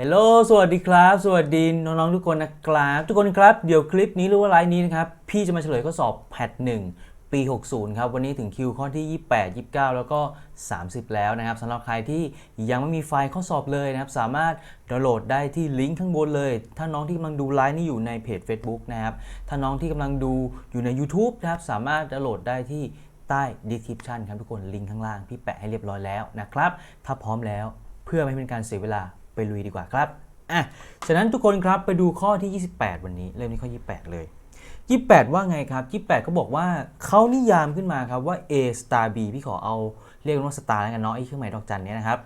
ฮลโหลสวัสดีครับ สวัสดีน้องๆทุกคนนะครับ ทุกคนครับ เดี๋ยวคลิปนี้หรือว่าไลฟ์นี้นะครับ พี่จะมาเฉลยข้อสอบแพทหนึ่งปี 60 ครับ วันนี้ถึงคิวข้อที่ 28 29 แล้วก็ 30 แล้วนะครับสำหรับใครที่ยังไม่มีไฟล์ข้อสอบเลยนะครับ สามารถดาวน์โหลดได้ที่ลิงก์ข้างบนเลย ถ้าน้องที่กำลังดูไลฟ์นี้อยู่ในเพจ Facebook นะครับ ถ้าน้องที่กำลังดูอยู่ใน YouTube นะครับ สามารถดาวน์โหลดได้ที่ใต้ description ครับทุกคน ลิงก์ข้างล่างพี่แปะให้เรียบร้อยแล้วนะครับ ถ้าพร้อมแล้วเพื่อไม่เป็นการเสียเวลา ไปลุยดีกว่าครับอะฉะนั้นทุกคนครับไปดูข้อที่ 28 วันนี้ เริ่มที่ข้อ 28 เลย 28 ว่าไงครับ 28เขาบอกว่าเขานิยามขึ้นมาครับว่า A star B พี่ขอเอาเรียกว่า star แล้วกันเนาะไอ้เครื่องหมายดอกจันเนี่ยนะครับ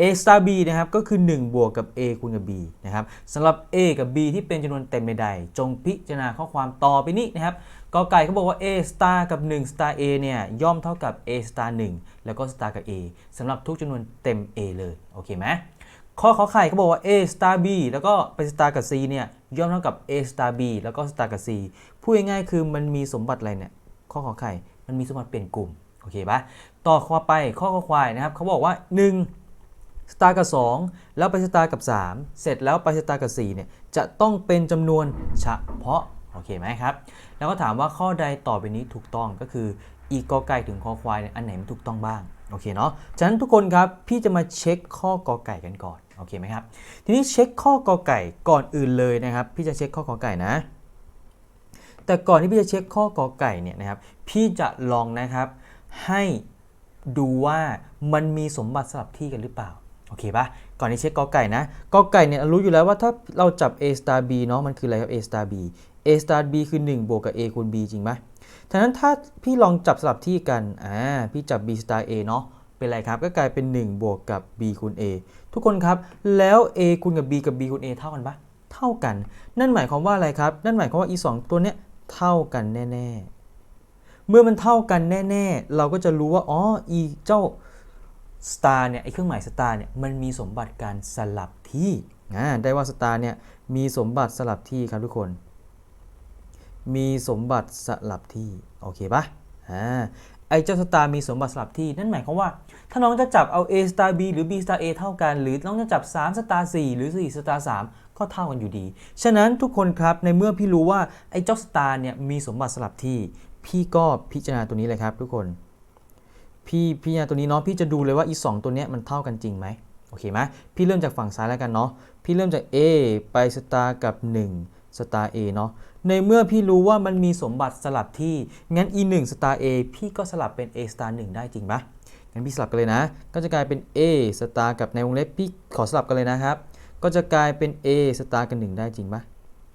A star B นะครับก็คือ 1 บวกกับ A คูณกับ B นะครับสำหรับ A กับ B ที่เป็นจำนวนเต็มใดๆจงพิจารณาข้อความต่อไปนี้นะครับกอไก่เขาบอกว่า A star กับ 1 star A เนี่ยย่อมเท่ากับ A star 1 แล้วก็ star กับ A สำหรับทุกจำนวนเต็ม A เลย โอเคไหม ข้อขอไข่เขาบอกว่า A star B แล้วก็ไป star กับ C เนี่ยย่อมเท่ากับ A star B แล้วก็ star กับ C พูดง่ายๆคือมันมีสมบัติอะไรเนี่ยข้อขอไข่มันมีสมบัติเปลี่ยนกลุ่มโอเคปะต่อข้อไปข้อขอควายนะครับเขาบอกว่า 1 star กับ 2 แล้วไป star กับ 3 เสร็จแล้วไป star กับ4เนี่ยจะต้องเป็นจำนวนเฉพาะโอเคไหมครับแล้วก็ถามว่าข้อใดต่อไปนี้ถูกต้องก็คืออีกกอไก่ถึงคอควายอันไหนมันถูกต้องบ้าง โอเคเนาะฉะนั้นทุกคนครับพี่จะมาเช็คข้อกอไก่กันก่อนโอเคไหมครับทีนี้เช็คข้อกอไก่ก่อนอื่นเลยนะครับ พี่จะเช็คข้อกอไก่นะ แต่ก่อนที่พี่จะเช็คข้อกอไก่เนี่ยนะครับพี่จะลองนะครับให้ดูว่ามันมีสมบัติสลับที่กันหรือเปล่าโอเคปะก่อนที่เช็คกอไก่นะกอไก่เนี่ยรู้อยู่แล้วว่าถ้าเราจับ A star B เนาะมันคืออะไรครับ A star B A star B คือ 1 บวกกับ A คูณ B จริงไหม ฉะนั้นถ้าพี่ลองจับสลับที่กันอ่าพี่จับ B star A เนาะเป็นไรครับ ก็กลายเป็น 1 บวกกับ B คูณ A ทุกคนครับ แล้ว A คูณกับ B กับ B คูณ A เท่ากันปะเท่ากัน นั่นหมายความว่าอะไรครับ นั่นหมายความว่าอีสองตัวเนี้ยเท่ากันแน่ ๆ เมื่อมันเท่ากันแน่ ๆ เราก็จะรู้ว่า อ๋ออีเจ้า star เนี่ย ไอเครื่องหมาย star เนี่ย มันมีสมบัติการสลับที่อ่าได้ว่า star เนี่ย มีสมบัติสลับที่ครับทุกคน มีสมบัติสลับที่ โอเคปะอ่าไอเจ้าสตาร์มีสมบัติสลับที่ นั่นหมายความว่า ถ้าน้องจะจับเอา A star B หรือ B star A เท่ากัน หรือน้องจะจับ3 star 4หรือ4 star 3ก็เท่ากันอยู่ดี ฉะนั้นทุกคนครับในเมื่อพี่รู้ว่าไอ้เจ้าสตาร์เนี่ยมีสมบัติสลับที่ พี่ก็พิจารณาตัวนี้เลยครับ ทุกคน พี่พิจารณาตัวนี้เนาะพี่จะดูเลยว่าอีสองตัวเนี้ยมันเท่ากันจริงไหมโอเคไหมพี่เริ่มจากฝั่งซ้ายแล้วกันเนาะพี่เริ่มจาก A ไปสตาร์กับ1สตาร์ A เนาะ ในเมื่อพี่รู้ว่ามันมีสมบัติสลับที่ งั้น e 1 star a พี่ก็สลับเป็น a star 1ได้จริงปะงั้นพี่สลับกันเลยนะ ก็จะกลายเป็น a star กับในวงเล็บพี่ขอสลับกันเลยนะครับ ก็จะกลายเป็น a star กับ1ได้จริงปะ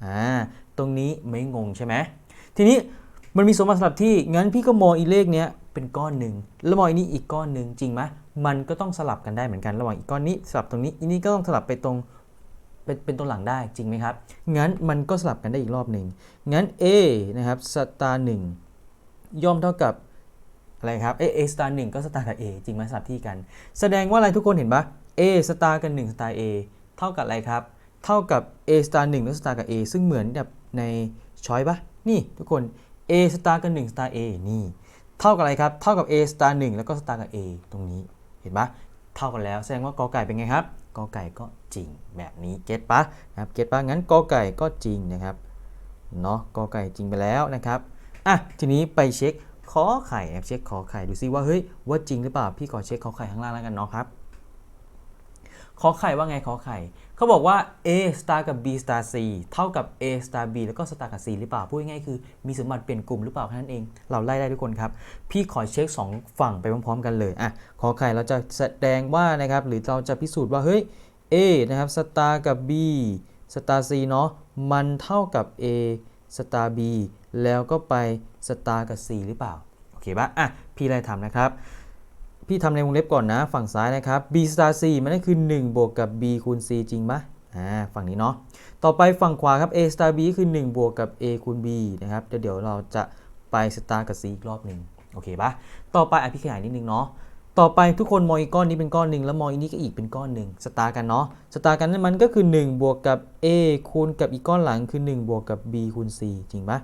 อ่า ตรงนี้ไม่งงใช่ไหม ทีนี้มันมีสมบัติสลับที่ งั้นพี่ก็มองอีเลขเนี้ยเป็นก้อนหนึ่ง แล้วมองอีนี้อีกก้อนหนึ่งจริงไหมมันก็ต้องสลับกันได้เหมือนกัน ระหว่างอีกก้อนนี้สลับตรงนี้ อีนี้ก็ต้องสลับไปตรง เป็นเป็นตัวหลังได้จริงไหมครับ งั้นมันก็สลับกันได้อีกรอบหนึ่ง งั้น A นะครับสตาร์หนึ่งย่อมเท่ากับอะไรครับ A A สตาร์หนึ่งก็สตาร์กับ A จริงไหมสลับที่กัน แสดงว่าอะไรทุกคนเห็นปะ A สตาร์กับ1สตาร์ A เท่ากับอะไรครับ เท่ากับ A สตาร์หนึ่งแล้วสตาร์กับ A ซึ่งเหมือนกับในช้อยปะนี่ทุกคน A สตาร์กับ1สตาร์ A นี่ เท่ากับอะไรครับ เท่ากับ A สตาร์หนึ่งแล้วก็สตาร์กับ A ตรงนี้ เห็นปะเท่ากันแล้ว แสดงว่ากอไก่เป็นไงครับ กอไก่ก็จริงแบบนี้เก็ตปะนะครับเก็ตปะงั้นกอไก่ก็จริงนะครับเนาะกอไก่จริงไปแล้วนะครับอะทีนี้ไปเช็คขอไข่นะครับเช็คขอไข่ดูซิว่าเฮ้ยว่าจริงหรือเปล่าพี่ขอเช็คขอไข่ข้างล่างแล้วกันเนาะครับขอไข่ว่าไงขอไข่ เขาบอกว่า A star กับ B star C เท่ากับ A star B แล้วก็ star กับ C หรือเปล่า พูดง่ายๆคือมีสมบัติเปลี่ยนกลุ่มหรือเปล่าแค่นั้นเอง เราไล่ได้ทุกคนครับ พี่ขอเช็ค 2 ฝั่งไปพร้อมๆ กันเลยอะขอไข่เราจะแสดงว่านะครับ หรือเราจะพิสูจน์ว่า เฮ้ย A นะครับ star กับ B star C เนาะ มันเท่ากับ A star B แล้วก็ไป star กับ C หรือเปล่า โอเคปะอะ พี่ไล่ทำนะครับ พี่ทำในวงเล็บก่อนนะ ฝั่งซ้ายนะครับ B star C มันก็คือ 1 บวกกับ B คูณ C จริงปะอ่าฝั่งนี้เนาะต่อไปฝั่งขวาครับ A star B คือ 1 บวกกับ A คูณ B นะครับเดี๋ยวเดี๋ยวเราจะไป star กับ C อีกรอบหนึ่งโอเคปะต่อไปอภิขยายนิดนึงเนาะต่อไปทุกคนมองอีกก้อนนี้เป็นก้อนหนึ่งแล้วมองอีกนี้ก็อีกเป็นก้อนหนึ่งสตาร์กันเนาะสตาร์กันนั่นมันก็คือ 1 บวกกับ A คูณกับอีกก้อนหลังคือ 1 บวกกับ B คูณ C จริงปะ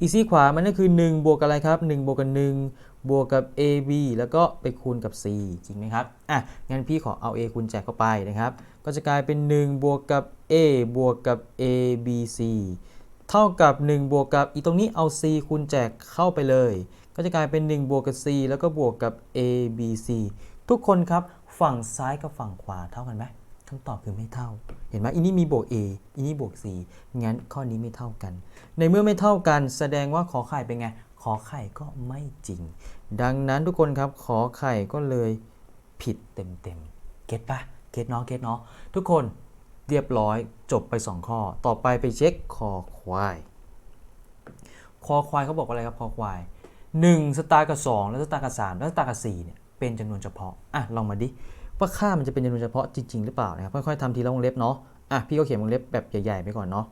อีซีขวามันก็คือ 1 บวกอะไรครับ 1 บวกกับ 1 บวกกับ AB แล้วก็ไปคูณกับ C จริงไหมครับ อะ งั้นพี่ขอเอา A คูณแจกเข้าไปนะครับ ก็จะกลายเป็น 1 บวกกับ A บวกกับ ABC เท่ากับ 1 บวกกับ อีตรงนี้เอา C คูณแจกเข้าไปเลย ก็จะกลายเป็น 1 บวกกับ C แล้วก็บวกกับ ABC ทุกคนครับ ฝั่งซ้ายกับฝั่งขวาเท่ากันไหมคำตอบคือไม่เท่า เห็นไหมอันนี้มีบวก A อันนี้บวก C งั้นข้อนี้ไม่เท่ากัน ในเมื่อไม่เท่ากัน แสดงว่าขอไข่เป็นไง ขอไข่ก็ไม่จริง ดังนั้นทุกคนครับขอไข่ก็เลยผิดเต็มๆ เก็ตปะเก็ตเนาะเก็ตเนาะทุกคนเรียบร้อยจบไป 2 ข้อ ต่อไปไปเช็คคอควายคอควายเขาบอกว่าอะไรครับคอควาย 1 สตาร์กับ 2 แล้วสตาร์กับ 3 แล้วสตาร์กับ4เนี่ยเป็นจำนวนเฉพาะอะลองมาดิว่าค่ามันจะเป็นจำนวนเฉพาะจริงๆหรือเปล่านะครับค่อยๆทำทีละวงเล็บเนาะอะพี่ก็เขียนวงเล็บแบบใหญ่ๆไปก่อนเนาะ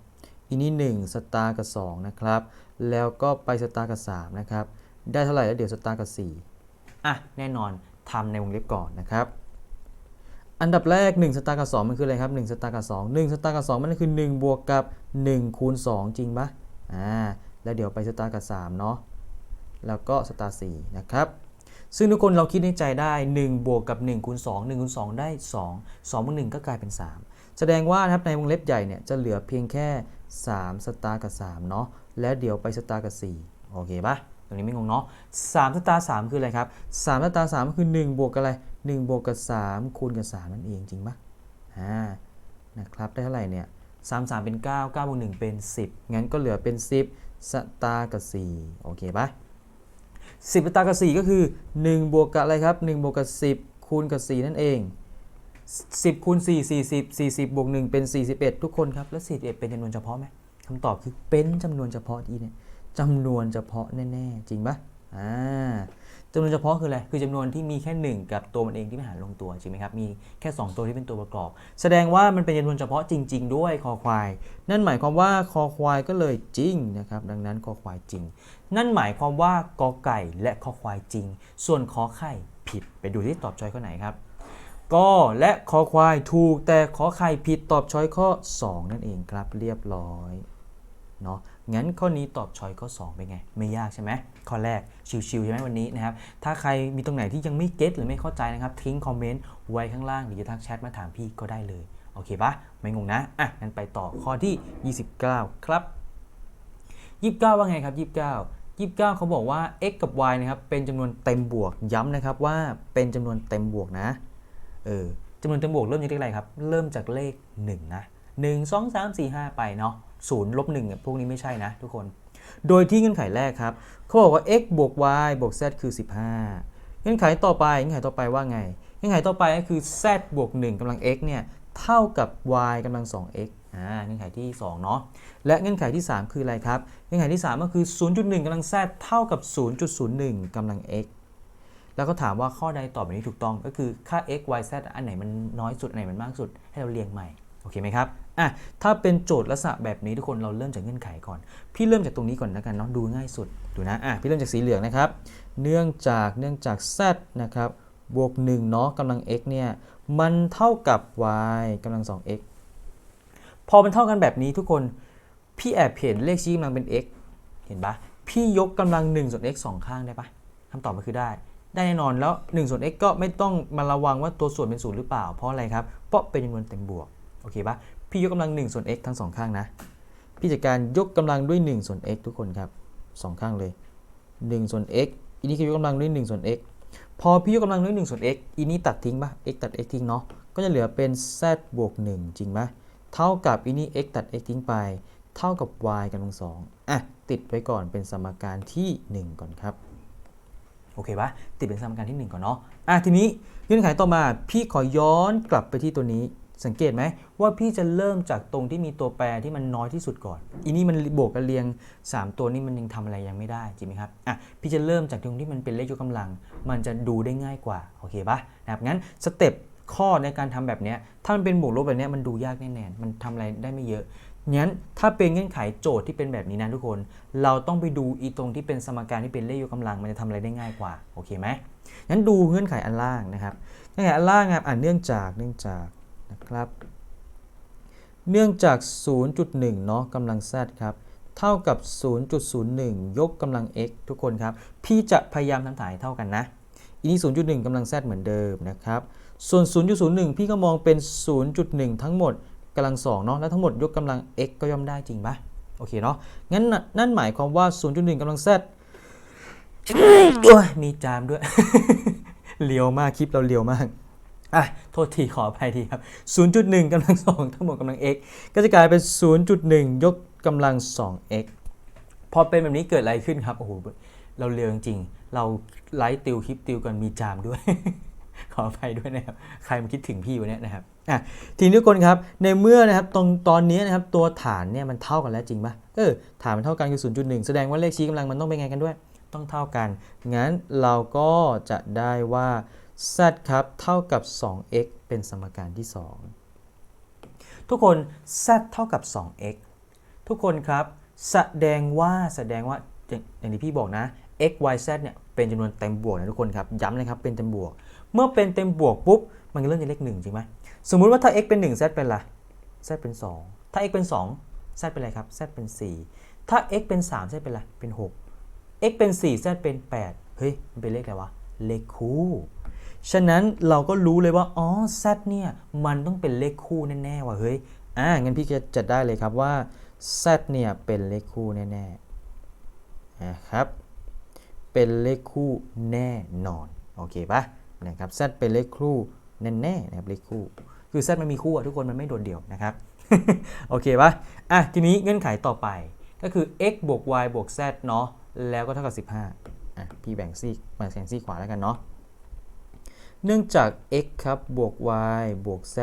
อีนี้ 1 สตาร์กับ2นะครับ แล้วก็ไปสตาร์กับ3นะครับ ได้เท่าไหร่แล้วเดี๋ยวสตาร์กับ4อะ แน่นอนทำในวงเล็บก่อนนะครับ อันดับแรก 1 สตาร์กับ2มันคืออะไรครับ 1 สตาร์กับ2 1 สตาร์กับ2มันคือ 1 บวกกับ 1 คูณ 2 จริงปะอ่า แล้วเดี๋ยวไปสตาร์กับ3เนาะ แล้วก็สตาร์4นะครับซึ่งทุกคนเราคิดในใจได้ 1 บวกกับ1คูณ2 1คูณ2 ได้ 2 2บวก1ก็กลายเป็น 3 แสดงว่านะครับในวงเล็บใหญ่เนี่ยจะเหลือเพียงแค่ 3 สตาร์กับ 3 เนาะและเดี๋ยวไปสตาร์กับ 4 โอเคปะตรงนี้ไม่งงเนาะ3สตาร์3คืออะไรครับ3สตาร์3ก็คือ 1 บวกกับอะไร 1 บวกกับ 3 คูณกับ 3 นั่นเองจริงปะอ่านะครับได้เท่าไหร่เนี่ย3 3เป็น 9 9บวก1เป็น 10 งั้นก็เหลือเป็น 10 สตาร์กับ 4 โอเคปะ10 สตาร์กับ 4 ก็คือ 1 บวกกับอะไรครับ 1 บวกกับ 10 คูณกับ 4 นั่นเอง 10คูณ4 40 40บวก1เป็น 41 ทุกคนครับ แล้ว 41 เป็นจำนวนเฉพาะไหมคำตอบคือเป็นจำนวนเฉพาะที่เนี่ยจำนวนเฉพาะแน่ๆ จริงปะอ่าจำนวนเฉพาะคืออะไร คือจำนวนที่มีแค่ 1 กับตัวมันเองที่ไม่หารลงตัวจริงไหมครับ มีแค่ 2 ตัวที่เป็นตัวประกอบ แสดงว่ามันเป็นจำนวนเฉพาะจริง ๆ ด้วยคอควาย นั่นหมายความว่าคอควายก็เลยจริงนะครับ ดังนั้นคอควายจริง นั่นหมายความว่ากอไก่และคอควายจริง ส่วนขอไข่ผิด ไปดูที่ตอบช้อยข้อไหนครับ ก็และคอควายถูกแต่ขอไข่ผิดตอบช้อยข้อ 2 นั่นเองครับเรียบร้อยเนาะงั้นข้อนี้ตอบช้อยข้อ 2 เป็นไง ไม่ยากใช่ไหมข้อแรกชิวๆใช่ไหมวันนี้นะครับ ถ้าใครมีตรงไหนที่ยังไม่เก็ตหรือไม่เข้าใจนะครับ ทิ้งคอมเมนต์ไว้ข้างล่างหรือจะทักแชทมาถามพี่ก็ได้เลย โอเคปะไม่งงนะ อะงั้นไปต่อข้อที่ 29 ครับ 29 ว่าไงครับ 29 29 เขาบอกว่า x กับ y นะครับเป็นจำนวนเต็มบวกย้ำนะครับว่าเป็นจำนวนเต็มบวกนะ เออจำนวนเต็มบวกเริ่มจากเลขอะไรครับ เริ่มจากเลข 1 นะ1 2 3 4 5 ไปเนาะ0ลบ1เนี่ยพวกนี้ไม่ใช่นะทุกคน โดยที่เงื่อนไขแรกครับเขาบอกว่า x บวก y บวก z คือ 15 เงื่อนไขต่อไปเงื่อนไขต่อไปว่าไง เงื่อนไขต่อไปก็คือ z บวก1กำลัง x เนี่ยเท่ากับ y กำลัง 2x อ่าเงื่อนไขที่ 2 เนาะและเงื่อนไขที่ 3 คืออะไรครับ เงื่อนไขที่ 3 ก็คือ 0.1กำลัง z เท่ากับ 0.01กำลัง x แล้วก็ถามว่าข้อใดตอบแบบนี้ถูกต้องก็คือค่า x y z อันไหนมันน้อยสุดอันไหนมันมากสุดให้เราเรียงใหม่โอเคไหมครับอะถ้าเป็นโจทย์ลักษณะแบบนี้ทุกคนเราเริ่มจากเงื่อนไขก่อน พี่เริ่มจากตรงนี้ก่อนแล้วกันเนาะดูง่ายสุดดูนะอะพี่เริ่มจากสีเหลืองนะครับ เนื่องจากเนื่องจาก z นะครับบวก1เนาะกำลัง x เนี่ยมันเท่ากับ y กำลัง 2x พอมันเท่ากันแบบนี้ทุกคนพี่แอบเห็นเลขชี้กำลังเป็น x เห็นปะพี่ยกกำลัง1ส่วน x สองข้างได้ปะคำตอบก็คือได้ ได้แน่นอนแล้ว1ส่วน x ก็ไม่ต้องมาระวังว่าตัวส่วนเป็นศูนย์หรือเปล่า เพราะอะไรครับ เพราะเป็นจำนวนเต็มบวก โอเคปะพี่ยกกำลัง1ส่วน x ทั้งสองข้างนะ พี่จัดการยกกำลังด้วย1ส่วน x ทุกคนครับสองข้างเลย1ส่วน x อีนี้คือยกกำลังด้วย1ส่วน x พอพี่ยกกำลังด้วย1ส่วน x อีนี้ตัดทิ้งปะ x ตัด x ทิ้งเนาะ ก็จะเหลือเป็น z บวก1จริงปะเท่ากับอีนี้ x ตัด x ทิ้งไป เท่ากับ y กำลังสองอะติดไว้ก่อนเป็นสมการที่ 1 ก่อนครับ โอเคปะติดเป็นสมการที่ 1 ก่อนเนาะอะทีนี้เงื่อนไขต่อมาพี่ขอย้อนกลับไปที่ตัวนี้สังเกตไหมว่าพี่จะเริ่มจากตรงที่มีตัวแปรที่มันน้อยที่สุดก่อนอีนี่มันบวกกันเรียง 3 ตัวนี่มันยังทำอะไรยังไม่ได้จริงไหมครับอะพี่จะเริ่มจากตรงที่มันเป็นเลขยกกำลัง มันจะดูได้ง่ายกว่าโอเคปะนะครับงั้นสเต็ปข้อในการทำแบบเนี้ยถ้ามันเป็นบวกลบแบบเนี้ยมันดูยากแน่ๆมันทำอะไรได้ไม่เยอะ งั้นถ้าเป็นเงื่อนไขโจทย์ที่เป็นแบบนี้นะทุกคน เราต้องไปดูอีตรงที่เป็นสมการที่เป็นเลขยกกำลังมันจะทำอะไรได้ง่ายกว่าโอเคไหมงั้นดูเงื่อนไขอันล่างนะครับเงื่อนไขอันล่างครับอ่านเนื่องจากเนื่องจากนะครับ เนื่องจาก 0.1 เนาะกำลัง z ครับเท่ากับ 0.01 ยกกำลัง x ทุกคนครับ พี่จะพยายามทำถ่ายเท่ากันนะอีนี้ 0.1กำลัง z เหมือนเดิมนะครับ ส่วน 0.01 พี่ก็มองเป็น 0.1 ทั้งหมด กำลัง2เนาะแล้วทั้งหมดยกกำลัง x ก็ย่อมได้จริงปะโอเคเนาะงั้นนั่นหมายความว่า 0.1กำลัง z โอ้ยมีจามด้วยเลียวมากคลิปเราเลียวมากอะโทษทีขออภัยทีครับ 0.1กำลัง2ทั้งหมดกำลัง x ก็จะกลายเป็น 0.1 ยกกำลัง 2x พอเป็นแบบนี้เกิดอะไรขึ้นครับโอ้โหเราเร็วจริงๆ เราไลฟ์ติวคลิปติวกันมีจามด้วย ขออภัยด้วยนะครับ ใครมาคิดถึงพี่วันนี้นะครับอะทีนี้ทุกคนครับ ในเมื่อนะครับตรงตอนนี้นะครับตัวฐานเนี่ยมันเท่ากันแล้วจริงปะเออฐานมันเท่ากันคือ 0.1 แสดงว่าเลขชี้กำลังมันต้องเป็นไงกันด้วย ต้องเท่ากัน งั้นเราก็จะได้ว่า z ครับเท่ากับ 2x เป็นสมการที่ 2 ทุกคน z เท่ากับ 2x ทุกคนครับแสดงว่าแสดงว่าอย่างที่พี่บอกนะ x y z เนี่ยเป็นจำนวนเต็มบวกนะทุกคนครับย้ำนะครับเป็นเต็มบวก เมื่อเป็นเต็มบวกปุ๊บ มันก็เริ่มจากเลข1จริงไหมสมมุติว่าถ้า x เป็น1 z เป็นอะไร z เป็น 2 ถ้า x เป็น 2 z เป็นอะไรครับ z เป็น 4 ถ้า x เป็น 3 z เป็นอะไร เป็น 6 x เป็น 4 z เป็น 8 เฮ้ย มันเป็นเลขอะไรวะ เลขคู่ ฉะนั้นเราก็รู้เลยว่า อ๋อ z เนี่ย มันต้องเป็นเลขคู่แน่ๆว่ะ เฮ้ย อ่า งั้นพี่จะจัดได้เลยครับว่า z เนี่ย เป็นเลขคู่แน่ๆนะครับ เป็นเลขคู่แน่นอน โอเคปะ นะครับ z เป็นเลขคู่แน่ๆนะครับเลขคู่ คือ z มันมีคู่อะทุกคนมันไม่โดดเดี่ยวนะครับ โอเคปะอะทีนี้เงื่อนไขต่อไปก็คือ x บวก y บวก z เนาะแล้วก็เท่ากับ 15อะพี่แบ่งซีกมาแบ่งซีกขวาแล้วกันเนาะเนื่องจาก x ครับบวก y บวก z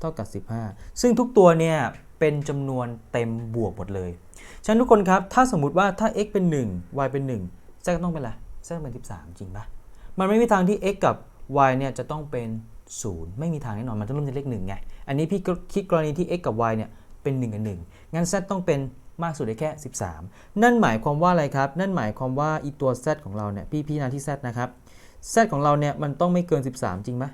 เท่ากับ 15 ซึ่งทุกตัวเนี่ยเป็นจำนวนเต็มบวกหมดเลยฉะนั้นทุกคนครับ ถ้าสมมุติว่าถ้า x เป็น 1 y เป็น 1 z ก็ต้องเป็นอะไร z ต้องเป็น 13 จริงปะมันไม่มีทางที่ x กับ y เนี่ยจะต้องเป็น 0 ไม่มีทางแน่นอน มันจะเริ่มจากเลข1ไง อันนี้พี่คิดกรณีที่ x กับ y เนี่ยเป็น1กับ1งั้น z ต้องเป็นมากสุดได้แค่ 13 นั่นหมายความว่าอะไรครับ นั่นหมายความว่าอีตัว z ของเราเนี่ยพี่พี่นาที่ z นะครับ z ของเราเนี่ยมันต้องไม่เกิน 13 จริงไหม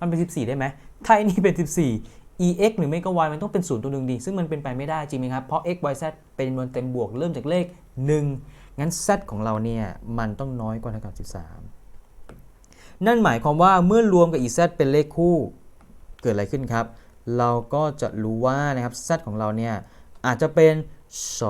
มันเป็น 14 ได้ไหมถ้าอันนี้เป็น 14 ex หรือไม่ก็ y มันต้องเป็น0ตัวหนึ่งดี ซึ่งมันเป็นไปไม่ได้จริงไหมครับ เพราะ x y z เป็นจำนวนเต็มบวกเริ่มจากเลข 1 งั้น z ของเราเนี่ยมันต้องน้อยกว่าเท่ากับ 13 นั่นหมายความว่าเมื่อรวมกับ ez เป็นเลขคู่เกิดอะไรขึ้นครับ เราก็จะรู้ว่านะครับ z ของเราเนี่ยอาจจะเป็น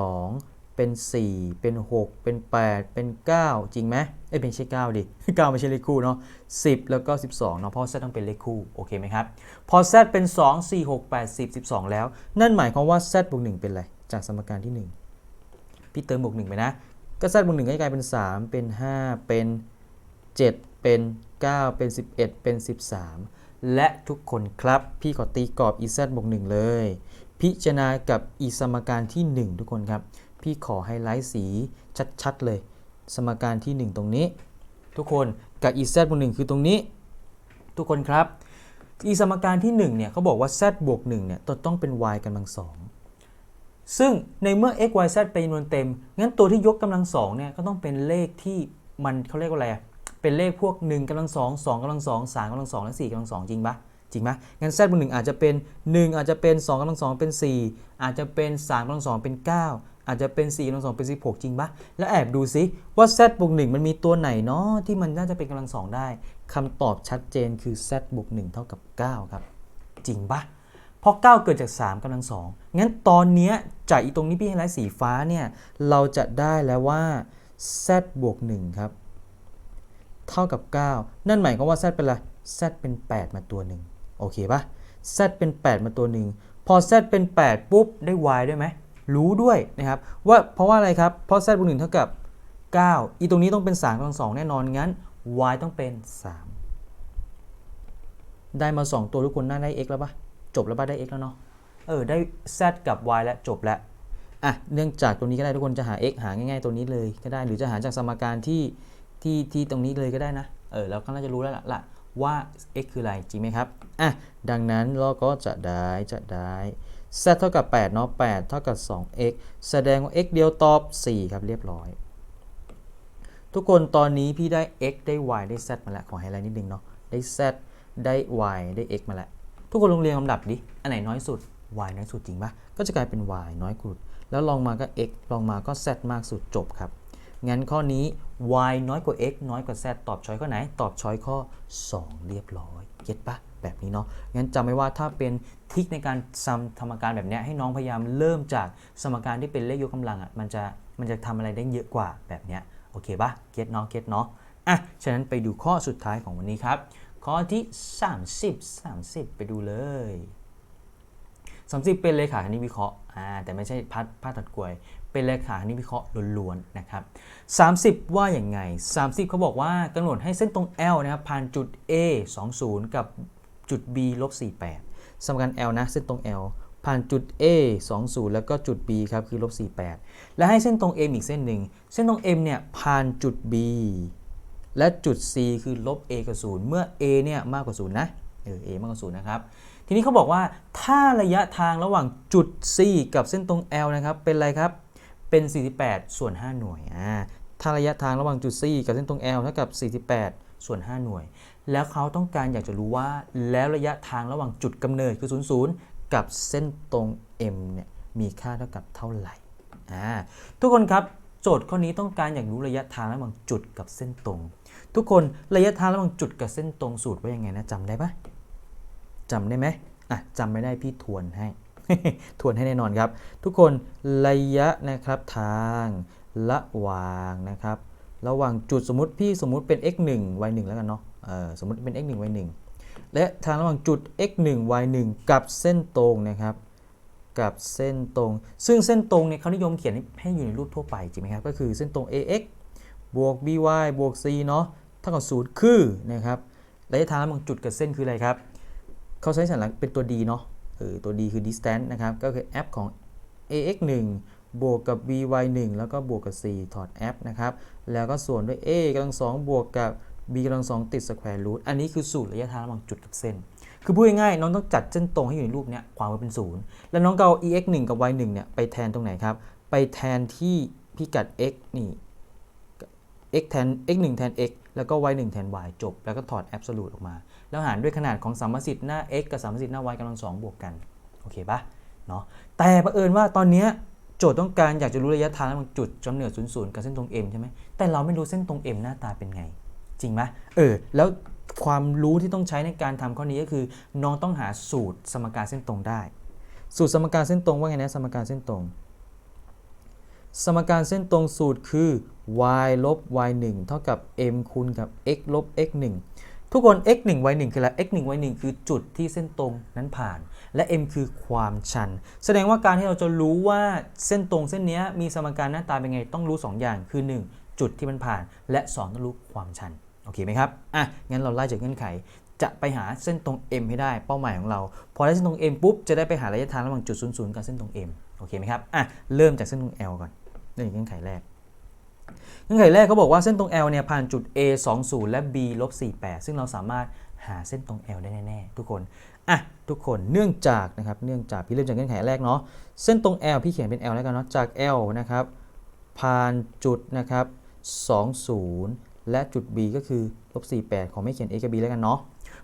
2 เป็น 4 เป็น 6 เป็น 8 เป็น 9 จริงไหมเอ้ยเป็นใช่9ดิ 9 ไม่ใช่เลขคู่เนาะ10 แล้วก็ 12เนาะเพราะ z ต้องเป็นเลขคู่โอเคไหมครับ พอ z เป็น 2 4 6 8 10 12 แล้ว นั่นหมายความว่า z บวก1เป็นอะไรจากสมการที่ 1 พี่เติมบวก1ไปนะก็ z บวก1ก็จะกลายเป็น 3 เป็น 5 เป็น 7 เป็น 9 เป็น 11 เป็น 13 และทุกคนครับ พี่ขอตีกรอบ ez บวก1เลย พิจารณากับอีสมการที่ 1 ทุกคนครับ พี่ขอไฮไลท์สีชัดๆเลย สมการที่ 1 ตรงนี้ ทุกคนกับ ez บวก1คือตรงนี้ ทุกคนครับอีสมการที่1เนี่ยเขาบอกว่า z บวก1เนี่ยต้องเป็น y กำลังสองซึ่งในเมื่อ x y z เป็นจำนวนเต็ม งั้นตัวที่ยกกำลังสองเนี่ยก็ต้องเป็นเลขที่มันเขาเรียกว่าอะไรอะ เป็นเลขพวก1กำลังสอง2กำลังสอง3กำลังสองและ4กำลังสองจริงปะจริงไหมงั้น z บวก1อาจจะเป็น 1 อาจจะเป็น2กำลังสองเป็น 4 อาจจะเป็น3กำลังสองเป็น 9 อาจจะเป็น4กำลังสองเป็น 16 จริงปะแล้วแอบดูซิว่า z บวก1มันมีตัวไหนเนาะที่มันน่าจะเป็นกำลังสองได้คำตอบชัดเจนคือ z บวก1เท่ากับ 9 ครับ จริงปะเพราะ 9 เกิดจาก 3กำลังสองงั้นตอนเนี้ยจากอีตรงนี้พี่ให้ไลท์สีฟ้าเนี่ยเราจะได้แล้วว่า z บวก1ครับ เท่ากับ 9 นั่นหมายความว่า z เป็นอะไร z เป็น 8 มาตัวหนึ่งโอเคปะ z เป็น 8 มาตัวหนึ่งพอ z เป็น 8 ปุ๊บ ได้ y ด้วยไหม รู้ด้วยนะครับ ว่าเพราะว่าอะไรครับ เพราะ z บวก1เท่ากับ 9 อีตรงนี้ต้องเป็น3กำลังสองแน่นอน งั้น y ต้องเป็น 3 ได้มา 2 ตัวทุกคนน่าได้ x แล้วปะจบแล้วปะได้ x แล้วเนาะ เออ ได้ z กับ y แล้วจบแล้วอะ เนื่องจากตัวนี้ก็ได้ทุกคนจะหา x หาง่ายๆตัวนี้เลยก็ได้ หรือจะหาจากสมการที่ ที่ที่ตรงนี้เลยก็ได้นะ เออเราก็น่าจะรู้แล้วล่ะว่า x คืออะไรจริงไหมครับ อะ ดังนั้นเราก็จะได้จะได้ z เท่ากับ8เนาะ8เท่ากับ 2x แสดงว่า x เดียวตอบ 4 ครับเรียบร้อย ทุกคนตอนนี้พี่ได้ x ได้ y ได้ z มาแล้วขอไฮไลท์นิดนึงเนาะ ได้ z ได้ y ได้ x มาแล้ว ทุกคนลงเรียงลำดับดิ อันไหนน้อยสุด y น้อยสุดจริงปะก็จะกลายเป็น y น้อยสุด แล้วลองมาก็ x ลองมาก็ z มากสุดจบครับ งั้นข้อนี้ y น้อยกว่า x น้อยกว่า z ตอบช้อยข้อไหน ตอบช้อยข้อ 2 เรียบร้อยเก็ตปะแบบนี้เนาะงั้นจำไว้ว่าถ้าเป็นทิกในการซัมสมการแบบนี้ให้น้องพยายามเริ่มจากสมการที่เป็นเลขยกกำลังอะมันจะมันจะทำอะไรได้เยอะกว่าแบบนี้โอเคปะเก็ตเนาะเก็ตเนาะอะฉะนั้นไปดูข้อสุดท้ายของวันนี้ครับ ข้อที่ 30 30 ไปดูเลย30เป็นเลขาคณิตวิเคราะห์อ่าแต่ไม่ใช่พัดพัดตัดกลวย เป็นเลขาคณิตวิเคราะห์ล้วนๆนะครับ30 ว่าอย่างไง 30 เขาบอกว่ากำหนดให้เส้นตรง L นะครับผ่านจุด A 20 กับจุด B ลบ48สมการ L นะเส้นตรง L ผ่านจุด A 20 แล้วก็จุด B ครับคือลบ48 และให้เส้นตรง M อีกเส้นหนึ่ง เส้นตรง M เนี่ยผ่านจุด B และจุด C คือลบ A กับ0เมื่อ A เนี่ยมากกว่า0นะเออ A มากกว่า0นะครับ ทีนี้เขาบอกว่าถ้าระยะทางระหว่างจุด C กับเส้นตรง L นะครับ เป็นอะไรครับ เป็น 48 ส่วน 5 หน่วยอ่าถ้าระยะทางระหว่างจุด C กับเส้นตรง L เท่ากับ 48 ส่วน 5 หน่วย แล้วเขาต้องการอยากจะรู้ว่าแล้วระยะทางระหว่างจุดกำเนิดคือ 00 กับเส้นตรง M เนี่ยมีค่าเท่ากับเท่าไหร่อ่าทุกคนครับโจทย์ข้อนี้ต้องการอยากรู้ระยะทางระหว่างจุดกับเส้นตรง ทุกคนระยะทางระหว่างจุดกับเส้นตรงสูตรว่ายังไงนะจำได้ปะจำได้ไหมอะจำไม่ได้พี่ทวนให้ ทวนให้แน่นอนครับ ทุกคนระยะนะครับทางระหว่างนะครับ ระหว่างจุดสมมติพี่สมมุติเป็น x 1 y 1แล้วกันเนาะสมมติเป็น x 1 y 1และทางระหว่างจุด x 1 y 1กับเส้นตรงนะครับกับเส้นตรง ซึ่งเส้นตรงเนี่ยเขานิยมเขียนให้อยู่ในรูปทั่วไปจริงไหมครับ ก็คือเส้นตรง ax บวก by บวก c เนาะเท่ากับศูนย์คือนะครับระยะทางระหว่างจุดกับเส้นคืออะไรครับ เขาใช้สัญลักษณ์เป็นตัว d เนาะ ตัว d คือ distance นะครับ ก็คือ f ของ ax 1บวกกับ by 1แล้วก็บวกกับ c ถอด f นะครับ แล้วก็ส่วนด้วย a กำลังสองบวกกับ b กำลังสองติด square root อันนี้คือสูตรระยะทางระหว่างจุดกับเส้น คือพูดง่ายๆน้องต้องจัดเส้นตรงให้อยู่ในรูปเนี้ยความเป็นศูนย์แล้วน้องก็เอา ex 1กับ y 1เนี่ยไปแทนตรงไหนครับ ไปแทนที่พิกัด x นี่ x แทน x 1แทน x แล้วก็ y 1แทน y จบ แล้วก็ถอด absolute ออกมา แล้วหารด้วยขนาดของสามสิทธิ์หน้า x กับสามสิทธิ์หน้า y กำลังสองบวกกันโอเคปะเนาะแต่เอิญว่าตอนเนี้ยโจทย์ต้องการอยากจะรู้ระยะทางระหว่างจุดกำเนิด0 0กับเส้นตรง m ใช่ไหมแต่เราไม่รู้เส้นตรง m หน้าตาเป็นไง จริงไหมเออแล้วความรู้ที่ต้องใช้ในการทำข้อนี้ก็คือน้องต้องหาสูตรสมการเส้นตรงได้ สูตรสมการเส้นตรงว่าไงนะสมการเส้นตรง สมการเส้นตรงสูตรคือ y ลบ y 1เท่ากับ m คูณกับ x ลบ x 1 ทุกคน x 1 y 1คืออะไร x 1 y 1คือจุดที่เส้นตรงนั้นผ่าน และ m คือความชัน แสดงว่าการที่เราจะรู้ว่าเส้นตรงเส้นนี้มีสมการหน้าตาเป็นไงต้องรู้ 2 อย่างคือ 1 จุดที่มันผ่าน และ 2 ต้องรู้ความชัน โอเคไหมครับ อะ งั้นเราไล่จากเงื่อนไข จะไปหาเส้นตรง m ให้ได้เป้าหมายของเรา พอได้เส้นตรง m ปุ๊บจะได้ไปหาระยะทางระหว่างจุด0 0กับเส้นตรง m โอเคไหมครับ อะ เริ่มจากเส้นตรง l ก่อนนี่เงื่อนไขแรก เงื่อนไขแรกเขาบอกว่าเส้นตรง L เนี่ยผ่านจุด A 20และ B ลบ48 ซึ่งเราสามารถหาเส้นตรง L ได้แน่ๆทุกคน อะ ทุกคนเนื่องจากนะครับเนื่องจากพี่เริ่มจากเงื่อนไขแรกเนาะเส้นตรง L พี่เขียนเป็น L แล้วกันเนาะจาก L นะครับผ่านจุดนะครับ20 และจุด B ก็คือลบ48 ของไม่เขียน A กับ B แล้วกันเนาะ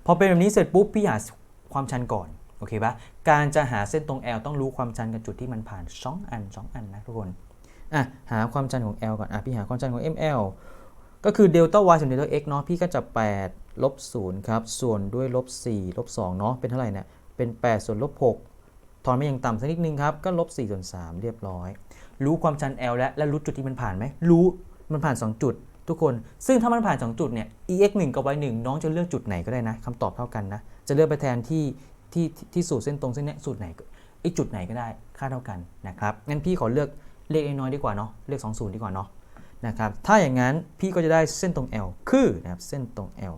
พอเป็นแบบนี้เสร็จปุ๊บพี่หาความชันก่อนโอเคปะการจะหาเส้นตรง L ต้องรู้ความชันกับจุดที่มันผ่าน 2 อัน 2 อันนะทุกคน อะหาความชันของ L ก่อนอะพี่หาความชันของ ML ก็คือเดลต้า y ส่วนเดลต้า x เนาะพี่ก็จะ 8 ลบ 0 ครับ ส่วนด้วยลบ 4 ลบ 2 เนาะเป็นเท่าไหร่เนี่ยเป็น 8 ส่วนลบ 6 ถอนมาอย่างต่ำสักนิดนึงครับ ก็ลบ 4 ส่วน 3 เรียบร้อย รู้ความชัน L แล้ว และรู้จุดที่มันผ่านไหม รู้มันผ่าน 2 จุด ทุกคน ซึ่งถ้ามันผ่าน 2 จุดเนี่ย ex 1กับ y 1น้องจะเลือกจุดไหนก็ได้นะคำตอบเท่ากันนะ จะเลือกไปแทนที่ที่ที่สูตรเส้นตรงเส้นนี้สูตรไหนไอจุดไหนก็ได้ค่าเท่ากันนะครับงั้นพี่ขอเลือก เลขน้อยดีกว่าเนาะเลข20 ดีกว่าเนาะนะครับถ้าอย่างนั้นพี่ก็จะได้เส้นตรง L คือนะครับเส้นตรง L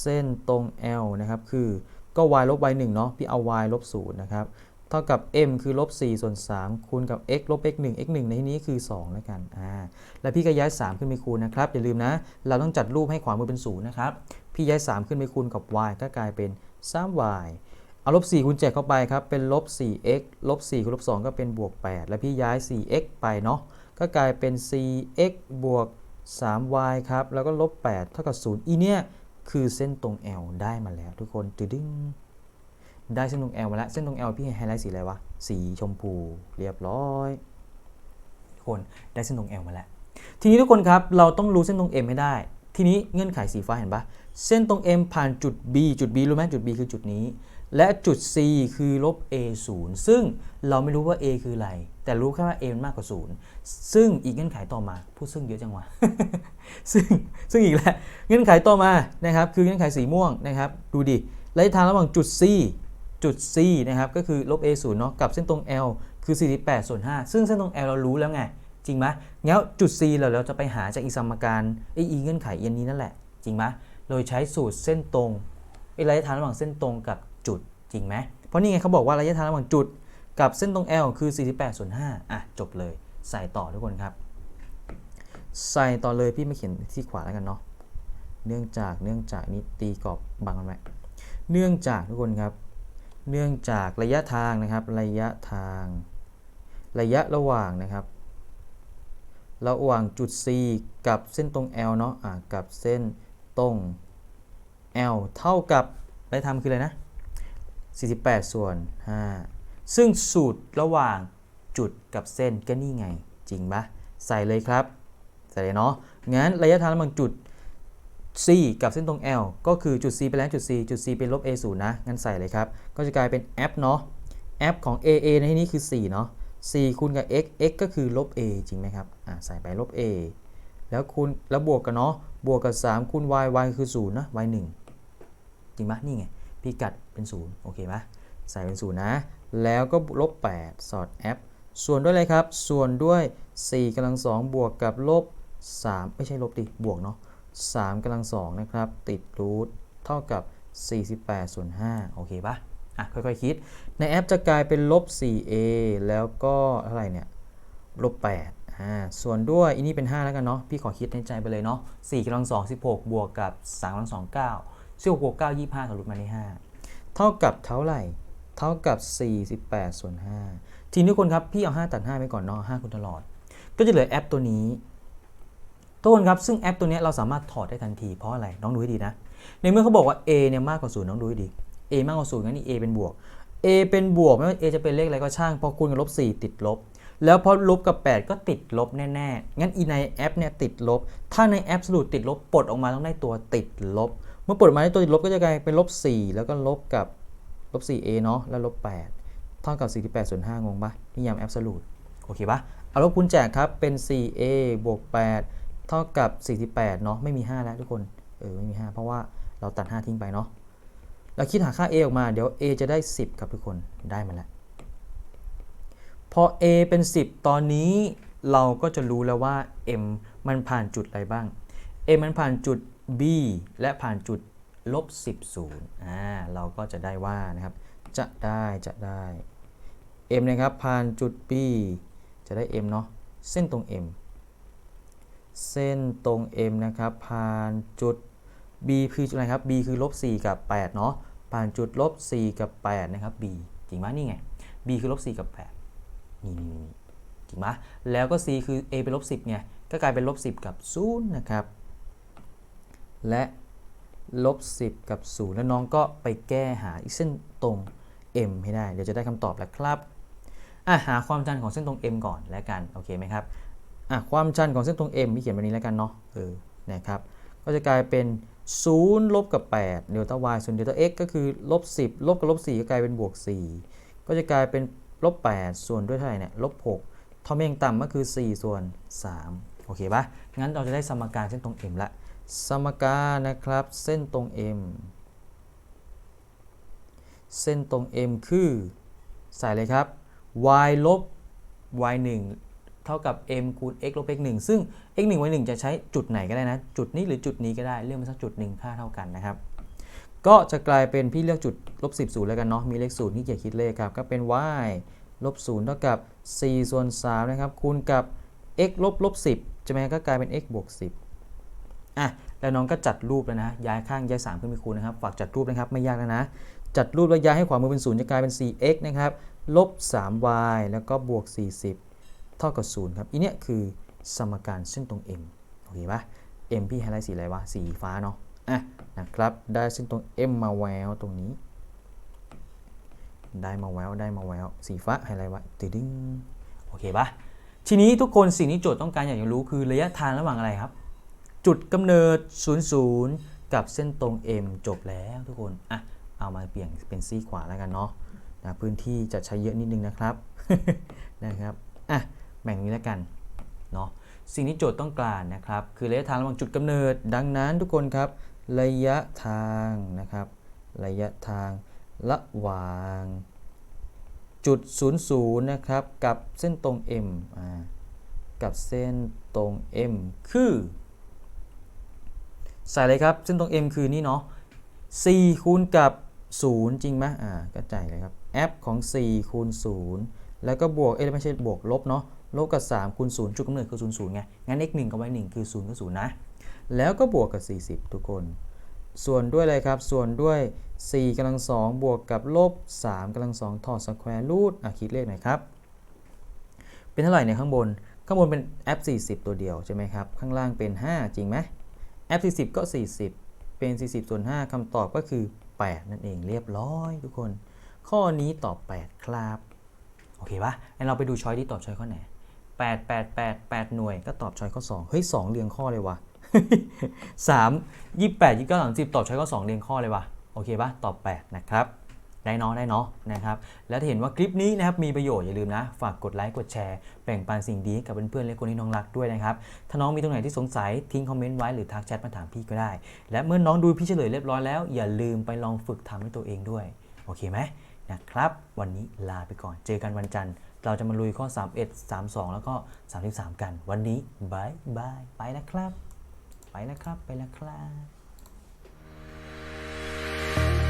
เส้นตรง L นะครับคือก็ y ลบ y 1เนาะพี่เอา y ลบ0นะครับเท่ากับ m คือลบ4ส่วน3คูณกับ x ลบ x 1 x 1ในที่นี้คือ2แล้วกันอ่าแล้วพี่ก็ย้าย 3 ขึ้นไปคูณนะครับอย่าลืมนะ เราต้องจัดรูปให้ขวามือเป็น0นะครับพี่ย้าย 3 ขึ้นไปคูณกับ y ก็กลายเป็น 3y เอาลบ4คูณ7เข้าไปครับ เป็นลบ 4x ลบ4คูณลบ2ก็เป็นบวก 8 แล้วพี่ย้าย 4x ไปเนาะ ก็กลายเป็น 4x บวก 3y ครับ แล้วก็ลบ 8 เท่ากับ 0 อีเนี่ย คือเส้นตรง L ได้มาแล้วทุกคนตึดึงได้เส้นตรง L มาแล้ว เส้นตรง L พี่ไฮไลท์สีอะไรวะ สีชมพู เรียบร้อย ทุกคน ได้เส้นตรง L มาแล้ว ทีนี้ทุกคนครับ เราต้องรู้เส้นตรง M ให้ได้ ทีนี้เงื่อนไขสีฟ้าเห็นปะเส้นตรง M ผ่านจุด B จุด B รู้ไหมจุด B คือจุดนี้ และจุด C คือลบ A 0ซึ่งเราไม่รู้ว่า A คืออะไร แต่รู้แค่ว่า A มันมากกว่า 0 ซึ่งอีกเงื่อนไขต่อมา พูดซึ่งเยอะจังวะซึ่งซึ่งอีกแล้วเงื่อนไขต่อมานะครับ คือเงื่อนไขสีม่วงนะครับ ดูดิระยะทางระหว่างจุด C จุด C นะครับก็คือลบ A 0เนาะกับเส้นตรง L คือ 48ส่วน5ซึ่งเส้นตรง L เรารู้แล้วไง จริงไหมงั้นจุด C เราเราจะไปหาจากอีสมการไออีเงื่อนไขเอ็นนี้นั่นแหละ จริงไหมโดยใช้สูตรเส้นตรงระยะทางระหว่างเส้นตรงกับ จุดจริงไหมเพราะนี่ไงเขาบอกว่าระยะทางระหว่างจุดกับเส้นตรง L คือ 48ส่วน5อะจบเลยใส่ต่อทุกคนครับ ใส่ต่อเลยพี่ไม่เขียนที่ขวาแล้วกันเนาะเนื่องจากเนื่องจากนี่ตีกรอบบังมันไว้เนื่องจากทุกคนครับ เนื่องจากระยะทางนะครับ ระยะทาง ระยะระหว่างนะครับ ระหว่างจุด C กับเส้นตรง L เนาะอะกับเส้นตรง L เท่ากับระยะทางคืออะไรนะ 48 ส่วน 5 ซึ่งสูตรระหว่างจุดกับเส้นก็นี่ไง จริงปะใส่เลยครับ ใส่เลยเนาะ งั้นระยะทางระหว่างจุด C กับเส้นตรง L ก็คือจุด C ไปแล้วจุด C จุด C เป็นลบ A 0นะ งั้นใส่เลยครับ ก็จะกลายเป็น f เนาะ f ของ AA ในที่นี้คือ 4 เนาะ4คูณกับ x x ก็คือลบ a จริงไหมครับ อ่าใส่ไปลบ a แล้วคูณแล้วบวกกันเนาะ บวกกับ 3 คูณ y y คือ 0 นะ y 1จริงไหมนี่ไง พิกัดเป็น0โอเคไหมใส่เป็น0นะ แล้วก็ลบ 8 สอด f ส่วนด้วยอะไรครับ ส่วนด้วย 4กำลัง2บวกกับลบ 3 ไม่ใช่ลบดิ บวกเนาะ3กำลัง2นะครับ ติดรูทเท่ากับ 48 ส่วน 5 โอเคปะอะ ค่อยๆคิด ในแอปจะกลายเป็นลบ 4a แล้วก็เท่าไหร่เนี่ย ลบ 8 อ่า ส่วนด้วยอันนี้เป็น 5 แล้วกันเนาะ พี่ขอคิดในใจไปเลยเนาะ4กำลัง2 16 บวกกับ3กำลัง2 9 16บวก9 25ถอดรูทมาได้5เท่ากับเท่าไหร่ เท่ากับ 48 ส่วน 5 ทีนี้ทุกคนครับ พี่เอา 5 ตัด 5 ไปก่อนเนาะ5คูณตลอด ก็จะเหลือแอปตัวนี้ทุกคนครับซึ่งแอปตัวนี้เราสามารถถอดได้ทันทีเพราะอะไร น้องดูให้ดีนะ ในเมื่อเขาบอกว่า a เนี่ยมากกว่า0น้องดูให้ดี a มากกว่า0งั้นนี่ a เป็นบวก a เป็นบวกไม่ว่า a จะเป็นเลขอะไรก็ช่าง พอคูณกับลบ 4 ติดลบ แล้วพอลบกับ 8 ก็ติดลบแน่ๆงั้นอีในแอปเนี่ยติดลบ ถ้าในแอปสรุปติดลบปลดออกมาต้องได้ตัวติดลบ มื่อปลดออกมาได้ตัวติดลบก็จะกลายเป็นลบ4แล้วก็ลบกับลบ 4a เนาะแล้วลบ 8 เท่ากับ 48ส่วน5งงปะนิยามแอปสรุปโอเคปะเอาลบคูณแจกครับเป็น 4a บวก 8 เท่ากับ 48 เนาะไม่มี 5 แล้วทุกคน เออไม่มี 5 เพราะว่าเราตัด 5 ทิ้งไปเนาะเราคิดหาค่า a ออกมาเดี๋ยว a จะได้ 10 ครับทุกคนได้มาแล้วพอ a เป็น 10 ตอนนี้เราก็จะรู้แล้วว่า m มันผ่านจุดอะไรบ้าง m มันผ่านจุด b และผ่านจุดลบ10 0อ่าเราก็จะได้ว่านะครับ จะได้จะได้ m นะครับผ่านจุด b จะได้ m เนาะเส้นตรง m เส้นตรง m นะครับผ่านจุด b คือจุดอะไรครับ b คือลบ4กับ8เนาะผ่านจุดลบ4กับ8นะครับ b จริงไหมนี่ไง b คือลบ4กับ8นี่นี่นี่จริงไหมแล้วก็ c คือ a เป็นลบ10ไงก็กลายเป็นลบ10กับ0นะครับ และลบ 10 กับ 0 แล้วน้องก็ไปแก้หาอีกเส้นตรง m ให้ได้ เดี๋ยวจะได้คำตอบแล้วครับอะหาความชันของเส้นตรง m ก่อนแล้วกัน โอเคไหมครับอะความชันของเส้นตรง m มีเขียนแบบนี้แล้วกันเนาะเออนะครับ ก็จะกลายเป็น 0 ลบกับ 8 เดลต้า y ส่วนเดลต้า x ก็คือลบ 10 ลบกับลบ 4 ก็กลายเป็นบวก 4 ก็จะกลายเป็นลบ 8 ส่วนด้วยเท่าไหร่เนี่ยลบ 6ทอมเองต่ำก็คือ 4 ส่วน 3 โอเคปะงั้นเราจะได้สมการเส้นตรง m ละ สมการนะครับ เส้นตรง m เส้นตรง m คือ ใส่เลยครับ y ลบ y 1เท่ากับ m คูณ x ลบ x 1ซึ่ง x 1 y 1จะใช้จุดไหนก็ได้นะ จุดนี้หรือจุดนี้ก็ได้ เลือกมาสักจุดหนึ่งค่าเท่ากันนะครับ ก็จะกลายเป็นพี่เลือกจุดลบ10 0แล้วกันเนาะ มีเลข0ที่เกียรคิดเลขครับ ก็เป็น y ลบ0เท่ากับ4ส่วน3นะครับ คูณกับ x ลบลบ10ใช่ไหมก็กลายเป็น x บวก10 อะแล้วน้องก็จัดรูปแล้วนะ ย้ายข้างย้าย3ขึ้นไปคูณนะครับ ฝากจัดรูปนะครับไม่ยากแล้วนะ จัดรูปแล้วย้ายให้ขวามือเป็น0จะกลายเป็น 4x นะครับลบ 3y แล้วก็บวก 40 เท่ากับ0ครับอีเนี้ยคือสมการเส้นตรง m โอเคปะ m พี่ไฮไลท์สีอะไรวะ สีฟ้าเนาะอะนะครับ ได้เส้นตรง m มาแววตรงนี้ ได้มาแววได้มาแววสีฟ้าไฮไลท์ว้ตึดึงโอเคปะทีนี้ทุกคนสิ่งที่โจทย์ต้องการอยากจะรู้คือระยะทางระหว่างอะไรครับ จุดกำเนิด 00 กับเส้นตรง M จบแล้วทุกคนอะเอามาเปลี่ยนเป็นซีขวาแล้วกันเนาะนะพื้นที่จะใช้เยอะนิดนึงนะครับนะครับอะแบ่งนี้แล้วกันเนาะสิ่งที่โจทย์ต้องการนะครับ คือระยะทางระหว่างจุดกำเนิด ดังนั้นทุกคนครับ ระยะทางนะครับ ระยะทางระหว่างจุด 00 นะครับ กับเส้นตรง M อ่ากับเส้นตรง M คือ ใส่เลยครับ เส้นตรง M คือนี่เนาะ4คูณกับ 0 จริงไหมอ่าก็จ่ายเลยครับแอปของ4คูณ 0 แล้วก็บวก เอ้ยไม่ใช่บวกลบเนาะ ลบกับ 3 คูณ 0 จุดกำเนิดคือ 0 0 ไง งั้น x 1กับ y 1คือ 0ก็0นะ แล้วก็บวกกับ 40 ทุกคน ส่วนด้วยอะไรครับ ส่วนด้วย 4กำลัง 2 บวกกับลบ 3กำลัง 2 ถอดสแควร์รูทอะคิดเลขหน่อยครับ เป็นเท่าไหร่ในข้างบน ข้างบนเป็น f 40 ตัวเดียวใช่ไหมครับ ข้างล่างเป็น 5 จริงไหม f 40ก็ 40 เป็น 40 ส่วน 5คำตอบก็คือ 8 นั่นเองเรียบร้อยทุกคน ข้อนี้ตอบ 8 ครับ โอเคปะงั้นเราไปดูช้อยที่ตอบช้อยข้อไหน 8 8 8 8 หน่วยก็ตอบช้อยข้อ 2 เฮ้ย 2 เรียงข้อเลยวะ3 28 29 30 ตอบช้อยข้อ 2 เรียงข้อเลยวะโอเคปะตอบ 8 นะครับ ได้เนาะได้เนาะนะครับ แล้วถ้าเห็นว่าคลิปนี้นะครับมีประโยชน์อย่าลืมนะ ฝากกดไลค์กดแชร์แบ่งปันสิ่งดีกับเพื่อนๆและคนที่น้องรักด้วยนะครับ ถ้าน้องมีตรงไหนที่สงสัยทิ้งคอมเมนต์ไว้หรือทักแชทมาถามพี่ก็ได้ และเมื่อน้องดูพี่เฉลยเรียบร้อยแล้ว อย่าลืมไปลองฝึกทำให้ตัวเองด้วย โอเคไหมนะครับ วันนี้ลาไปก่อนเจอกันวันจันทร์ เราจะมาลุยข้อ 31 32 แล้วก็ 33 กัน วันนี้บายบายไปแล้วครับ ไปแล้วครับไปแล้วครับ